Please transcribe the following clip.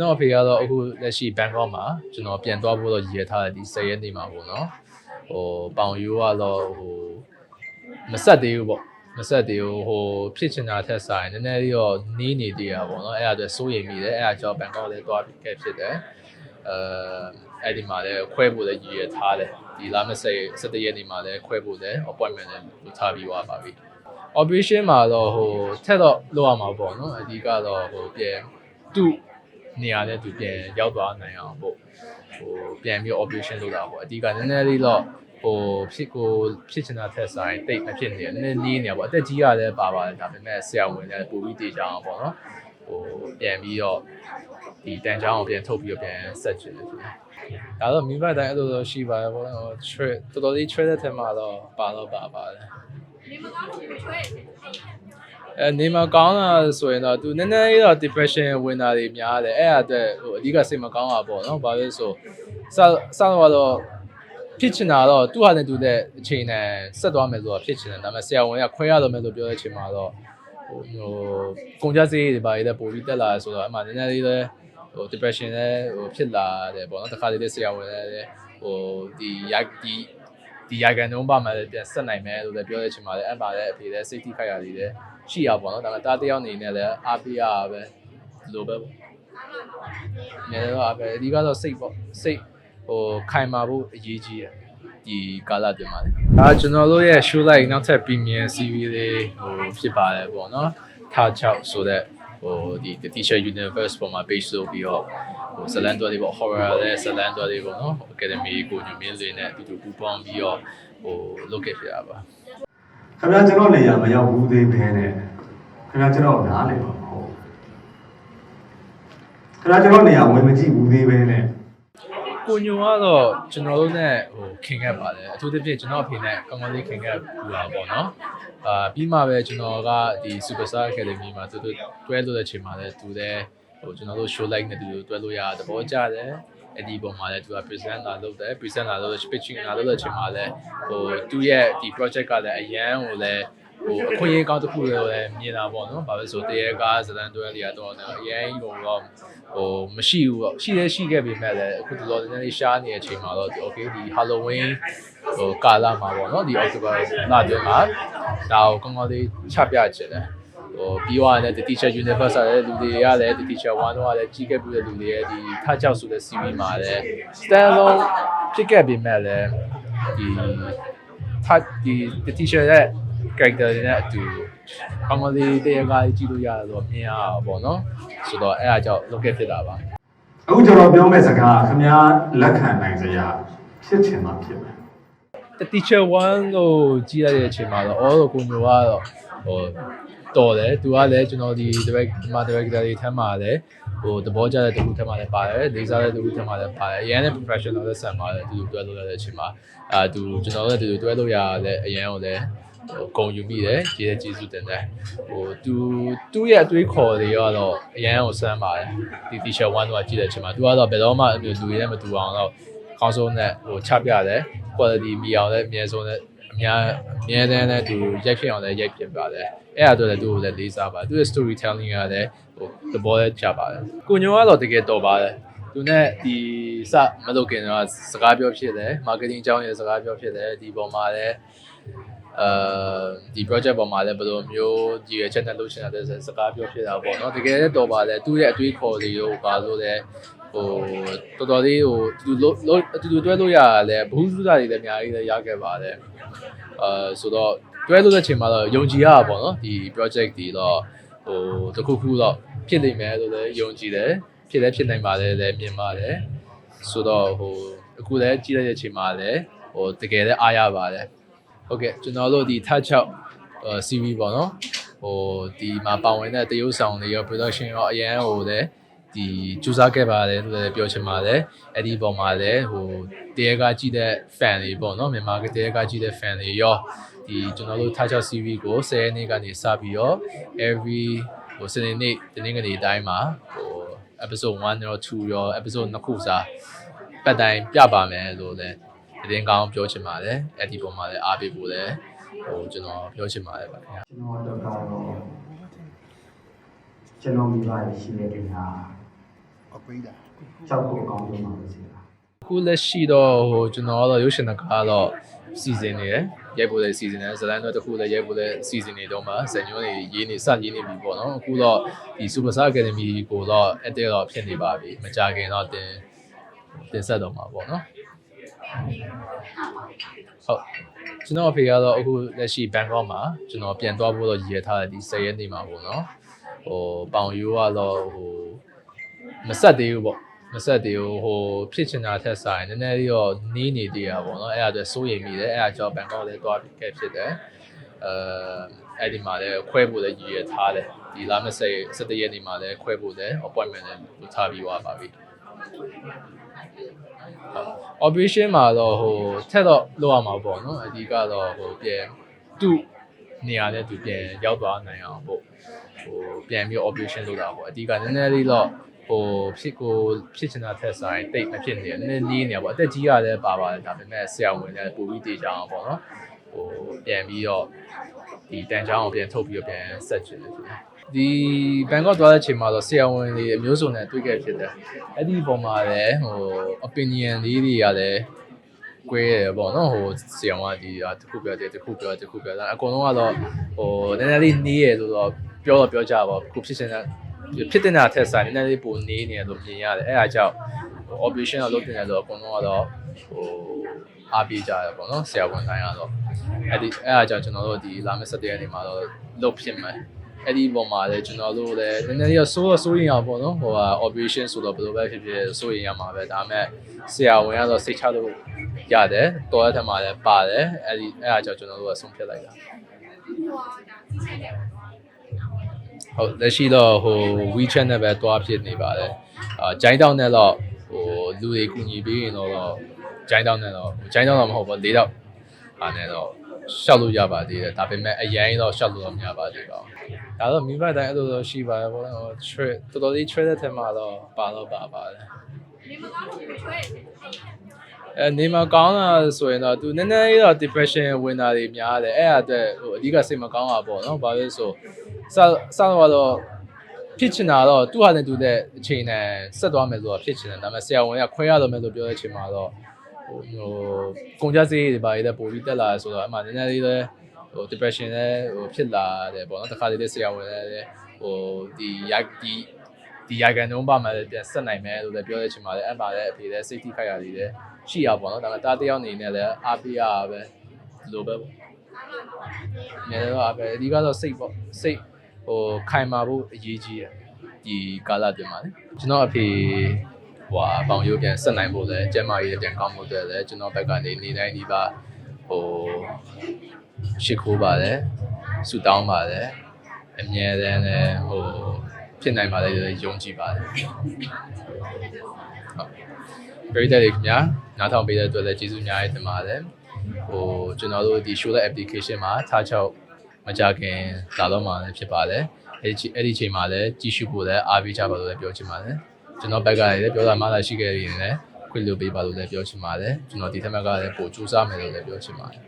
ကျွန်တော်အဖေကတော့အခုလက်ရှိဘန်ကောက်မှာကျွန်တော်ပြန်သွားဖို့တော့ရည်ရထားတယ်ဒီ10ရက်နေ့မှာပေါ့နော်ဟိုပေါင်ယူကတော့ဟိုမဆက်သေးဘူးပေါ့မဆက်သေးဘူးဟိုဖြစ်ချင်တာထက်ဆိုင်နည်းနည်းလေးတော့နီးနေသေးတာပေါ့နော်အဲ့ဒါအတွက်စိုးရိမ်မိတယ်အဲ့ဒါကြောင့်ဘန်ကောက်လည်းသွားပြီးခဲ့ဖြစ်တယ်အဲအဲ့ဒီမှာလည်းခွဲဖို့လည်းရည်ရထားတယ်ဒီလာမဆက်17ရက်နေ့မှာလည်းခွဲဖို့လည်း appointment လည်းလုပ်ထားပြီးသွားပါပြီ operation မှာတော့ဟိုထက်တော့လောက်ရမှာပေါ့နော်အဓိကတော့ဟိုပြန်သူ့ နေရာနဲ့သူပြန်ရောက်သွားနိုင်အောင်ပေါ့ဟိုပြန်ပြီး operation လုပ်တာပေါ့အဓိကနည်းနည်းလေးတော့ဟိုဖြစ်ကိုဖြစ်ချင်တာထက်ဆိုင်တိတ်မဖြစ်နေတယ်နည်းနည်းနီးနေရပေါ့အသက်ကြီးရတယ်ပါပါတယ်ဒါပေမဲ့ဆရာဝန်လည်းပိုပြီးတည်ကြအောင်ပေါ့နော်ဟိုပြန်ပြီးတော့ဒီတန်ချောင်းကိုပြန်ထုတ်ပြီးတော့ပြန်ဆက်ချင်တယ်ဖြစ်ဒါတော့မိဘတိုင်းအဲ့လိုတော့ရှိပါတယ်ပေါ့နော် trade တော်တော်လေး trade တဲ့ထက်မှာတော့ပါတော့ပါပါတယ် အဲနေမကောင်းတာဆိုရင်တော့သူနည်းနည်းလေးတော့ depression ဝင်တာတွေများတယ်အဲ့ဒါအတွက်ဟိုအဓိကစိတ်မကောင်းတာပေါ့နော်ဘာလို့လဲဆိုစစတော့တော့ဖြစ်ချင်တာတော့သူ့ဟာနဲ့သူတဲ့အချိန်နဲ့ဆက်သွားမယ်ဆိုတော့ဖြစ်ချင်တယ်ဒါပေမဲ့ဆရာဝန်ကခွဲရတော့မယ်လို့ပြောတဲ့အချိန်မှာတော့ဟိုဟိုကုန်ကြစည်တွေပါရတဲ့ပို့ပြီးတက်လာဆိုတော့အမှနည်းနည်းလေးလည်းဟို depression လည်းဟိုဖြစ်လာတယ်ပေါ့နော်တခါတလေဆရာဝန်လည်းဟိုဒီရိုက်ဒီ ဒီရိုက်ကန်တုံးပါမှလည်းပြန်ဆက်နိုင်မယ်လို့လည်းပြောတဲ့အချိန်မှာလည်းအဲ့မှာလည်းအဖေလည်း safety ခိုက်ရသေးတယ်ရှိရပါတော့ဒါပေမဲ့တားတယောက်အနေနဲ့လည်းအားပေးရတာပဲဒီလိုပဲပေါ့။နေတော့အားပဲအဓိကတော့စိတ်ပေါ့စိတ်ဟိုခိုင်မာဖို့အရေးကြီးတယ်ဒီကာလတွင်မှာလေ။ဒါကျွန်တော်တို့ရဲ့ show like နောက်ထပ် premium series လေးဟိုဖြစ်ပါတယ်ပေါ့နော်။ထားချောက်ဆိုတဲ့ ဟိုဒီ The Teacher Universe ပေါ်မှာ base လုပ်ပြီးတော့ဟိုဇလန်တော်တွေပေါ့ horror လဲဇလန်တော်တွေပေါ့နော်။ academy ကိုညွှန်မြင့်လေးနဲ့အတူတူပူးပေါင်းပြီးတော့ဟိုလုပ်ခဲ့ပြတာပါ။ခင်ဗျာကျွန်တော်နေရာမရောက်ဘူးသေးဘဲနဲ့ခင်ဗျာကျွန်တော်နားလေပါမဟုတ်ခင်ဗျာကျွန်တော်နေရာဝင်မကြည့်ဘူးသေးပဲနဲ့ ကိုညိုကတော့ကျွန်တော်တို့ ਨੇ ဟိုခင်ခဲ့ပါတယ်အထူးသဖြင့်ကျွန်တော်အဖေနဲ့ကောင်းကောင်းလေးခင်ခဲ့ဘူးတာပေါ့နော်အာပြီးမှပဲကျွန်တော်ကဒီ Superstar Academy မှာသူတို့တွဲလို့တဲ့ချိန်မှာလည်းသူလည်းဟိုကျွန်တော်တို့ show like နဲ့သူတို့တွဲလို့ရတာသဘောကျတယ်အဲ့ဒီပုံမှာလည်းသူက present လာလုပ်တယ် present လာလုပ် pitching လာလုပ်တဲ့ချိန်မှာလည်းဟိုသူ့ရဲ့ဒီ project ကလည်းအရန်ဟိုလည်း ဟိုအခွင့်အရေးကောင်းတစ်ခုလို့လည်းမြင်တာပေါ့နော်။ဘာလို့လဲဆိုတရေကားဇလန်တွဲလေးကတော့အရင်ကြီးပုံတော့ဟိုမရှိဘူးပေါ့။ရှိတယ်ရှိခဲ့ပေမဲ့လည်းအခုတော်တော်နည်းနည်းရှားနေတဲ့အချိန်မှာတော့ okay ဒီ Halloween ဟိုကာလာမှာပေါ့နော်။ဒီ October လအတွင်းမှာဒါကိုကောင်းကောင်းလေးချပြချင်တယ်။ဟိုပြီးသွားတဲ့ teacher universe ရတဲ့လူတွေကလည်း teacher 1တော့လည်းကြီးခဲ့ပြီးတဲ့လူတွေရဲ့ဒီထချောက်ဆိုတဲ့ series မှာလည်း stand alone ဖြစ်ခဲ့ပေမဲ့လည်းဒီထဒီ teacher ရဲ့ character တွေနဲ့အတူကောင်းကောင်းလေးတရားကားကြီးကြည့်လို့ရတယ်ဆိုတော့မြင်ရတာပေါ့နော်ဆိုတော့အဲ့အားကြောင့် look at ဖြစ်တာပါအခုကျွန်တော်ပြောမယ့်စကားခင်ဗျာလက်ခံနိုင်စရာဖြစ်ချင်မှဖြစ်မယ် The teacher 1ကိုကြည့်ရတဲ့အချိန်မှာတော့အော်တော့ကိုမျိုးကတော့ဟိုတော်တယ်သူကလည်းကျွန်တော်ဒီ direct ဒီမှာ director တွေထမ်းမှာလည်းဟိုသဘောကျတဲ့တခုထမ်းမှာလည်းပါတယ်လေးစားတဲ့တခုထမ်းမှာလည်းပါတယ်အရင်က professional လည်းဆန်ပါတယ်သူတွဲလို့ရတဲ့အချိန်မှာအာသူကျွန်တော်လည်းသူတွဲလို့ရလည်းအရင်ကလည်း ဟိုဂုံယူမိတယ်ကျေးဇူးကျေးဇူးတင်တယ်ဟိုသူသူ့ရဲ့အတွေးခေါ်တွေကတော့အရင်ကိုစမ်းပါတယ်ဒီ teacher 1တော့ကြည့်တဲ့အချိန်မှာသူကတော့ဘယ်တော့မှလူတွေနဲ့မတူအောင်တော့ကောင်းဆုံးနဲ့ဟိုချပြတယ် quality မြအောင်လည်းအများဆုံးနဲ့အများအများတန်းနဲ့သူရိုက်ဖြစ်အောင်လည်းရိုက်ဖြစ်ပါတယ်အဲ့ဒါတော့လည်းသူ့ကိုလည်းလေးစားပါသူရဲ့ storytelling ကလည်းဟိုသဘောလည်းကျပါတယ်ကိုညိုကတော့တကယ်တော်ပါတယ်သူနဲ့ဒီစမလုပ်ခင်တော့စကားပြောဖြစ်တယ် marketing အကြောင်းရဲ့စကားပြောဖြစ်တယ်ဒီပုံမှာလည်း အဲဒီ project ပေါ်မှာလည်းဘယ်လိုမျိုးဒီရဲ့ channel လုပ်ချင်တဲ့စကားပြောဖြစ်တာပေါ့နော်တကယ်လည်းတော်ပါတယ်သူ့ရဲ့အတွေးခေါ်တွေရောပါလို့လည်းဟိုတော်တော်လေးဟိုသူလို့အတူတူတွဲလို့ရတာလည်းဘ ഹു စုတာတွေလည်းအများကြီးလည်းရခဲ့ပါတယ်အာဆိုတော့တွဲလို့တဲ့ချိန်မှာတော့ယုံကြည်ရတာပေါ့နော်ဒီ project ဒီတော့ဟိုတစ်ခုခုတော့ဖြစ်နိုင်မယ်လို့လည်းယုံကြည်တယ်ဖြစ်လည်းဖြစ်နိုင်ပါတယ်လည်းမြင်ပါတယ်ဆိုတော့ဟိုအခုလည်းကြည့်လိုက်တဲ့အချိန်မှာလည်းဟိုတကယ်လည်းအားရပါတယ် ဟုတ်ကဲ့ကျွန်တော်တို့ဒီ touch out ဟို CV ပေါ့နော်ဟိုဒီမှာပါဝင်တဲ့တရုပ်ဆောင်တွေရော production ရောအရန်ဟိုလည်းဒီစူးစမ်းခဲ့ပါတယ်လို့လည်းပြောချင်ပါတယ်အဲ့ဒီပုံမှာလည်းဟိုတရားကကြည့်တဲ့ fan တွေပေါ့နော်မြန်မာကတရားကကြည့်တဲ့ fan တွေရောဒီကျွန်တော်တို့ touch out CV ကို10ရက်နေ့ကနေစပြီးတော့ every ဟိုစနေနေ့တနင်္ဂနွေတိုင်းမှာဟို episode 1ရော2ရော episode နှစ်ခုစာပတ်တိုင်းပြပါမယ်လို့လည်းသ တင်းကောင်းပြောချင်ပါတယ်အဲ့ဒီပုံမှာလည်းအားပေးဖို့လည်းဟိုကျွန်တော်ပြောချင်ပါတယ်ဗျာကျွန်တော်တော့ကတော့ကျွန်တော်မိဘတွေရှိတဲ့တင်ဟာအပိဒါကြောက်ဖို့အကောင်းဆုံးပါပဲဆရာအခုလက်ရှိတော့ဟိုကျွန်တော်ကတော့ရုပ်ရှင်တကားတော့စီစဉ်နေတယ်ရိုက်ဖို့လည်းစီစဉ်တယ်ဇလန်တော့တစ်ခုလည်းရိုက်ဖို့လည်းစီစဉ်နေတော့မှဇန်ညွန်းတွေရေးနေစရေးနေပြီပေါ့နော်အခုတော့ဒီ Super Star Academy ကိုတော့ edit တော့ဖြစ်နေပါပြီမကြခင်တော့တင်တင်ဆက်တော့မှာပေါ့နော် ဟုတ်ကျွန်တော်အဖေကတော့အခုလက်ရှိဘန်ကောက်မှာကျွန်တော်ပြန်သွားဖို့တော့ရည်ရထားတယ်ဒီ10ရက်နေ့မှာပေါ့နော်ဟိုပေါင်ယူကတော့ဟိုမဆက်သေးဘူးပေါ့မဆက်သေးဘူးဟိုဖြစ်ချင်တာထက်ဆိုင်နည်းနည်းလေးတော့နီးနေသေးတာပေါ့နော်အဲ့ဒါအတွက်စိုးရိမ်မိတယ်အဲ့ဒါကြောင့်ဘန်ကောက်လည်းသွားပြီးခဲ့ဖြစ်တယ်အဲအဲ့ဒီမှာလည်းခွဲဖို့လည်းရည်ရထားတယ်ဒီလာမယ့်ဆက်17ရက်နေ့မှာလည်းခွဲဖို့လည်း appointment လည်းလုပ်ထားပြီးသွားပါပြီ operation မှာတော့ဟိုထက်တော့လောက်ရမှာပေါ့နော်အဓိကတော့ဟိုပြန်သူ့နေရာနဲ့သူပြန်ရောက်သွားနိုင်အောင်ပေါ့ဟိုပြန်ပြီး operation လုပ်တာပေါ့အဓိကနည်းနည်းလေးတော့ဟိုဖြစ်ကိုဖြစ်ချင်တာထက်ဆိုင်တိတ်မဖြစ်နေတယ်နည်းနည်းလေးနေရပေါ့အသက်ကြီးရလည်းပါပါတယ်ဒါပေမဲ့ဆရာဝန်လည်းပူပြီးတေးကြအောင်ပေါ့နော်ဟိုပြန်ပြီးတော့ဒီတန်ချောင်းကိုပြန်ထုတ်ပြီးတော့ပြန်ဆက်ချင်တယ် ဒီဘန်ကောက်သွားတဲ့အချိန်မှာတော့ဆရာဝန်တွေအမျိုးစုံနဲ့တွေ့ခဲ့ဖြစ်တယ်အဲ့ဒီပုံမှာလည်းဟို opinion လေးတွေကလည်းကွဲရပေါ့နော်ဟိုဆရာဝန်ကဒီတခုပြောတယ်တခုပြောတခုပြောတာအကုန်လုံးကတော့ဟိုနည်းနည်းလေးနီးရလို့တော့ပြောတော့ပြောကြပါခုဖြစ်နေတာဖြစ်တဲ့နာထက်ဆိုင်နည်းနည်းလေးပိုနေနေတယ်လို့မြင်ရတယ်အဲ့ဒါကြောင့် operation တော့လုပ်တင်တယ်ဆိုတော့အကုန်လုံးကတော့ဟိုအားပေးကြရပေါ့နော်ဆရာဝန်တိုင်းကတော့အဲ့ဒီအဲ့ဒါကြောင့်ကျွန်တော်တို့ဒီလာမယ့်7ရက်နေ့မှာတော့လုပ်ဖြစ်မယ် အဲ့ဒီပုံမှာလည်းကျွန်တော်တို့လည်းနည်းနည်းလေးစိုးတော့စိုးရင်ရပေါ့နော်ဟိုဟာ operation ဆိုတော့ဘယ်လိုပဲဖြစ်ဖြစ်စိုးရင်ရမှာပဲဒါပေမဲ့ဆရာဝန်ကတော့စိတ်ချလို့ရတယ်တော်ရထမှာလည်းပါတယ်အဲ့ဒီအဲ့ဒါကြောင့်ကျွန်တော်တို့ကဆုံးဖြတ်လိုက်တာဟုတ်လက်ရှိတော့ဟို WeChat နဲ့ပဲတွားဖြစ်နေပါတယ်အာဂျိုင်းတောင်းနဲ့တော့ဟိုလူတွေကူညီပေးရင်တော့ဂျိုင်းတောင်းနဲ့တော့ဂျိုင်းတောင်းတော့မဟုတ်ဘူး၄တော့အားနဲ့တော့ ရှောက်လို့ရပါသေးတယ်ဒါပေမဲ့အရင်တော့ရှောက်လို့တော့မရပါသေးပါဘူးဒါတော့မိဘတိုင်းအဲ့လိုတော့ရှိပါတယ်ပေါ့နော်ဟို trade တော်တော်လေး trade တဲ့ထဲမှာတော့ပါတော့ပါပါတယ်အဲနေမကောင်းတာဆိုရင်တော့သူနည်းနည်းလေးတော့ depression ဝင်တာတွေများတယ်အဲ့ဒါအတွက်ဟိုအဓိကစိတ်မကောင်းတာပေါ့နော်ဘာလို့လဲဆိုစစတော့တော့ဖြစ်ချင်တာတော့သူ့ဟာနဲ့သူတဲ့အချိန်နဲ့ဆက်သွားမယ်ဆိုတော့ဖြစ်ချင်တယ်ဒါပေမဲ့ဆရာဝန်ကခွဲရတော့မယ်လို့ပြောတဲ့အချိန်မှာတော့ ဟိုဟိုကုန်ကြစေးတွေပါရတဲ့ပိုပြီးတက်လာဆိုတော့အမှနည်းနည်းလေးလည်းဟို depression လည်းဟိုဖြစ်လာတယ်ပေါ့နော်တခါတည်းဆရာဝန်လည်းဟိုဒီရိုက်ဒီဒီရိုက်ကန်တုံးပါမှလည်းပြန်ဆက်နိုင်မယ်လို့လည်းပြောတဲ့အချိန်မှာလည်းအဲ့မှာလည်းအဖေလည်း safety ခိုက်ရသေးတယ်ရှိရပါတော့ဒါပေမဲ့တားတယောက်အနေနဲ့လည်းအားပေးရတာပဲဒီလိုပဲပေါ့။နေတော့အားပဲအဓိကတော့စိတ်ပေါ့စိတ်ဟိုခိုင်မာဖို့အရေးကြီးတယ်ဒီကာလတွင်မှာလေကျွန်တော်အဖေ ဟွာပေါင်ရိုးပြန်ဆက်နိုင်ဖို့လဲကျမကြီးပြန်ကောင်းဖို့အတွက်လဲကျွန်တော်ဘက်ကနေနေတိုင်းဒီပါဟိုရှ िख ိုးပါတယ်ဆူတောင်းပါတယ်အမြဲတမ်းလည်းဟိုဖြစ်နိုင်ပါလေယုံကြည်ပါတယ်ဟုတ်ပရိသတ်တွေခင်ဗျာနားထောင်ပေးတဲ့အတွက်လည်းကျေးဇူးအများကြီးတင်ပါတယ်ဟိုကျွန်တော်တို့ဒီ show တဲ့ application မှာထားချောက်မကြခင်လာတော့မှလည်းဖြစ်ပါတယ်အဲ့ဒီအဲ့ဒီချိန်မှာလည်းကြီးစုဖို့လည်းအားပေးကြပါလို့လည်းပြောချင်ပါတယ် ကျွန်တော်ဘက်ကလည်းပြောတာမှလာရှိခဲ့ရင်လည်းခွင့်လို့ပေးပါလို့လည်းပြောချင်ပါတယ်ကျွန်တော်ဒီထက်မှကလည်းပို့စူးစမ်းမယ်လို့လည်းပြောချင်ပါတယ်